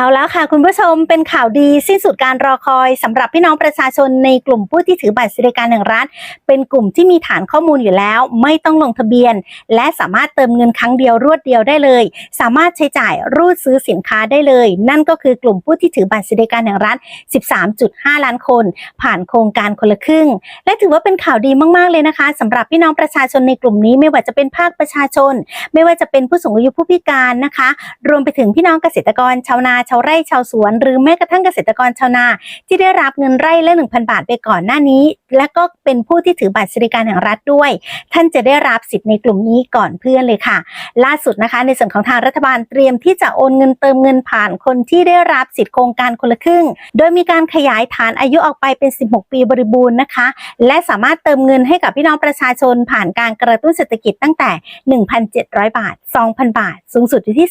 เอาแล้วค่ะคุณผู้ชมเป็นข่าวดีสิ้นสุดการรอคอยสำหรับพี่น้องประชาชนในกลุ่มผู้ที่ถือบัตรสวัสดิการแห่งรัฐ เป็นกลุ่มที่มีฐานข้อมูลอยู่แล้ว ไม่ต้องลงทะเบียน และสามารถเติมเงินครั้งเดียวรวดเดียวได้เลย สามารถใช้จ่ายรูดซื้อสินค้าได้เลย นั่นก็คือกลุ่มผู้ที่ถือบัตรสวัสดิการแห่งรัฐ 13.5 ล้านคน ผ่านโครงการคนละครึ่ง และถือว่าเป็นข่าวดีมากๆเลยนะคะสำหรับพี่น้องประชาชนในกลุ่มนี้ไม่ว่าจะเป็นภาคประชาชน ไม่ว่าจะเป็นผู้สูงอายุผู้พิการนะคะ รวมไปถึงพี่น้องเกษตรกรชาวนาชาวไร่ชาวสวน หรือแม้กระทั่งเกษตรกรชาวนา ที่ได้รับเงินไร่ละ 1,000 บาทไปก่อนหน้านี้ และก็เป็นผู้ที่ถือบัตรสวัสดิการแห่งรัฐด้วย ท่านจะได้รับสิทธิ์ในกลุ่มนี้ก่อนเพื่อนเลยค่ะ ล่าสุดนะคะ ในส่วนของทางรัฐบาลเตรียมที่จะโอนเงินเติมเงินผ่านคนที่ได้รับสิทธิโครงการคนละครึ่ง โดยมีการขยายฐานอายุออกไปเป็น 16 ปีบริบูรณ์นะคะ และสามารถเติมเงินให้กับพี่น้องประชาชนผ่านการกระตุ้นเศรษฐกิจตั้งแต่ 1,700 บาท 2,000 บาท สูงสุดอยู่ที่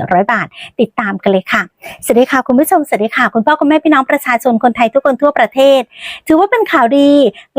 2,400 บาท ติดตามกันเลยค่ะสวัสดีค่ะคุณผู้ชมสวัสดีค่ะ คุณพ่อคุณแม่พี่น้องประชาชนคนไทยทุกคนทั่วประเทศ ถือว่าเป็นข่าวดี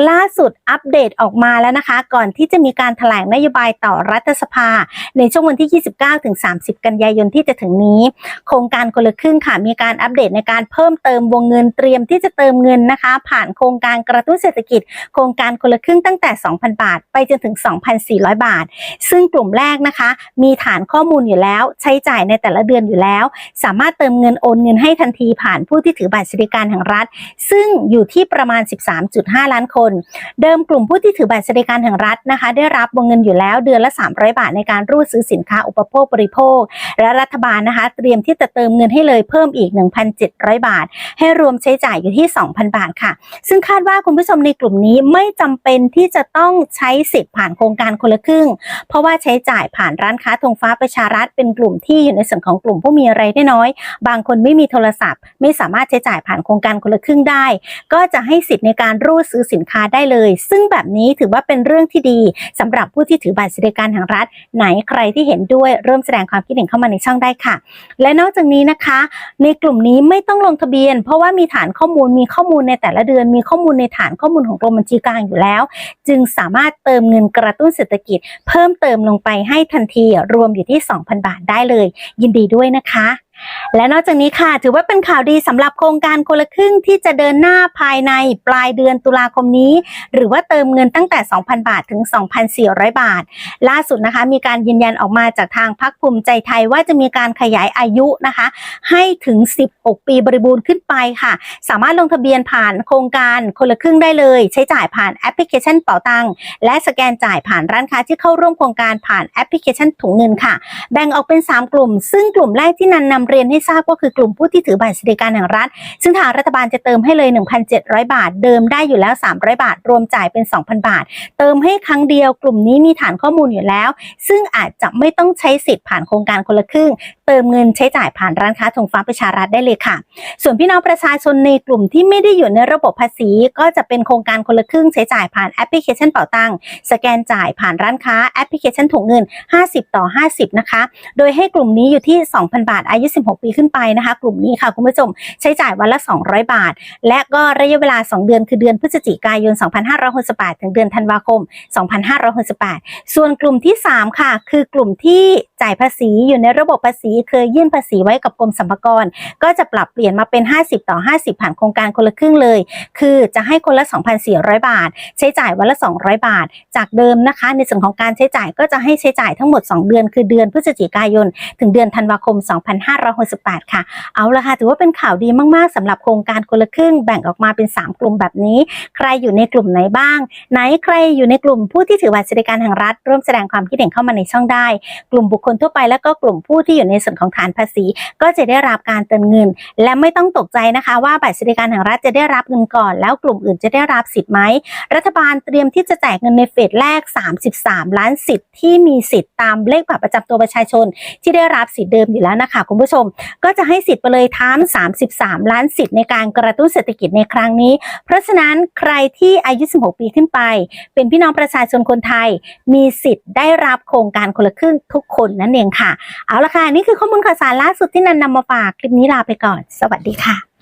ล่าสุดอัปเดตออกมาแล้วนะคะ ก่อนที่จะมีการถแถลงนโยบายต่อรัฐสภา ในช่วงวันที่ 29ถึง30 กันยายนที่จะถึงนี้ โครงการคนละครึ่งค่ะ มีการอัปเดตในการเพิ่มเติมวงเงินเตรียมที่จะเติมเงินนะคะ ผ่านโครงการกระตุ้นเศรษฐกิจ โครงการคนละครึ่งตั้งแต่ 2,000 บาท ไปจนถึง 2,400 บาท ซึ่งกลุ่มแรกนะคะ มีฐานข้อมูลอยู่แล้ว ใช้จ่ายในแต่ละเดือนอยู่แล้ว สามารถเติมเงินโอนเงินให้ทันทีผ่านผู้ที่ถือบัตรสวัสดิการแห่งรัฐ ซึ่งอยู่ที่ประมาณ 13.5 ล้านคน เดิมกลุ่มผู้ที่ถือบัตรสวัสดิการแห่งรัฐนะคะ ได้รับวงเงินอยู่แล้วเดือนละ 300 บาทในการรูดซื้อสินค้าอุปโภคบริโภค และรัฐบาลนะคะ เตรียมที่จะเติมเงินให้เลยเพิ่มอีก 1,700 บาท ให้รวมใช้จ่ายอยู่ที่ 2,000 บาทค่ะ ซึ่งคาดว่าคุณผู้ชมในกลุ่มนี้ไม่จำเป็นที่จะต้องใช้สิทธิ์ผ่านโครงการคนละครึ่ง เพราะว่าใช้จ่ายผ่านร้านค้าธงฟ้าประชารัฐเป็นกลุ่มที่อยู่ในส่วนของกลุ่มผู้มีรายได้น้อยบางคนไม่มีโทรศัพท์ ไม่สามารถใช้จ่ายผ่านโครงการคนละครึ่งได้ ก็จะให้สิทธิ์ในการรูดซื้อสินค้าได้เลย ซึ่งแบบนี้ถือว่าเป็นเรื่องที่ดีสำหรับผู้ที่ถือบัตรสวัสดิการแห่งรัฐ ไหนใครที่เห็นด้วยเริ่มแสดงความคิดเห็นเข้ามาในช่องได้ค่ะ และนอกจากนี้นะคะ ในกลุ่มนี้ไม่ต้องลงทะเบียน เพราะว่ามีฐานข้อมูลมีข้อมูลในแต่ละเดือน มีข้อมูลในฐานข้อมูลของกรมบัญชีกลางอยู่แล้ว จึงสามารถเติมเงินกระตุ้นเศรษฐกิจ เพิ่มเติมลงไปให้ทันทีรวมอยู่ที่ 2,000 บาทได้เลย ยินดีด้วยนะคะ และนอกจากนี้ค่ะ ถือว่าเป็นข่าวดีสำหรับโครงการคนละครึ่งที่จะเดินหน้าภายในปลายเดือนตุลาคมนี้ หรือว่าเติมเงินตั้งแต่ 2,000 บาทถึง 2,400 บาท ล่าสุดนะคะ มีการยืนยันออกมาจากทางพักภูมิใจไทยว่าจะมีการขยายอายุนะคะ ให้ถึง 16 ปีบริบูรณ์ขึ้นไปค่ะ สามารถลงทะเบียนผ่านโครงการคนละครึ่งได้เลย ใช้จ่ายผ่านแอปพลิเคชันเป๋าตังและสแกนจ่ายผ่านร้านค้าที่เข้าร่วมโครงการผ่านแอปพลิเคชันถุงเงินค่ะ แบ่งออกเป็น 3 กลุ่ม ซึ่งกลุ่มแรกที่นันนำเรียนให้ทราบก็คือกลุ่มผู้ที่ถือบัตรสวัสดิการแห่งรัฐ ซึ่งทางรัฐบาลจะเติมให้เลย 1,700 บาท เดิมได้อยู่แล้ว 300 บาท รวมจ่ายเป็น 2,000 บาท เติมให้ครั้งเดียวกลุ่มนี้มีฐานข้อมูลอยู่แล้ว ซึ่งอาจจะไม่ต้องใช้สิทธิ์ผ่านโครงการคนละครึ่ง เติมเงินใช้จ่ายผ่านร้านค้าธงฟ้าประชารัฐได้เลยค่ะ ส่วนพี่น้องประชาชนในกลุ่มที่ไม่ได้อยู่ในระบบภาษี ก็จะเป็นโครงการคนละครึ่งใช้จ่ายผ่านแอปพลิเคชันเป๋าตังสแกนจ่ายผ่านร้านค้าแอปพลิเคชันถุงเงิน 50 ต่อ 50 นะคะ โดยให้กลุ่มนี้อยู่ที่ 2,000 บาทอายุ16 ปีขึ้นไปนะคะ กลุ่มนี้ค่ะคุณผู้ชมใช้จ่ายวันละ 200 บาท และก็ระยะเวลา 2 เดือนคือเดือนพฤศจิกายน 2568 ถึงเดือนธันวาคม 2568 ส่วนกลุ่มที่ 3 ค่ะ คือกลุ่มที่จ่ายภาษีอยู่ในระบบภาษีเคยยื่นภาษีไว้กับกรมสรรพากร ก็จะปรับเปลี่ยนมาเป็น 50 ต่อ 50 ผ่านโครงการคนละครึ่งเลย คือจะให้คนละ 2,400 บาท ใช้จ่ายวันละ 200 บาท จากเดิมนะคะ ในส่วนของการใช้จ่ายก็จะให้ใช้จ่ายทั้งหมด 2 เดือน คือเดือนพฤศจิกายน ถึงเดือนธันวาคม2568 ค่ะ เอาละค่ะถือว่าเป็นข่าวดีมากๆสำหรับโครงการคนละครึ่งแบ่งออกมาเป็น 3 กลุ่มแบบนี้ ใครอยู่ในกลุ่มไหนบ้าง ไหนใครอยู่ในกลุ่มผู้ที่ถือบัตรสวัสดิการแห่งรัฐ ร่วมแสดงความคิดเห็นเข้ามาในช่องได้ กลุ่มบุคคลทั่วไปแล้วก็กลุ่มผู้ที่อยู่ในส่วนของฐานภาษี ก็จะได้รับการเติมเงิน และไม่ต้องตกใจนะคะว่าบัตรสวัสดิการแห่งรัฐจะได้รับเงินก่อน แล้วกลุ่มอื่นจะได้รับสิทธิ์ไหมรัฐบาลเตรียมที่จะแจกเงินในเฟสแรก 33 ล้านสิทธิ์ที่มีสิทธิ์ตามเลขบัตรประจำตัวประชาชน ที่ได้รับสิทธิ์เดิมอยู่แล้วนะคะคุณผู้ชม ก็จะให้สิทธิ์ไปเลยทั้ง 33 ล้านสิทธิ์ในการกระตุ้นเศรษฐกิจในครั้งนี้ เพราะฉะนั้นใครที่อายุ 16 ปีขึ้นไป เป็นพี่น้องประชาชนคนไทย มีสิทธิ์ได้รับโครงการคนละครึ่งทุกคนนั่นเองค่ะ เอาละค่ะ นี่คือข้อมูลข่าวสารล่าสุดที่นันนำมาฝาก คลิปนี้ลาไปก่อน สวัสดีค่ะ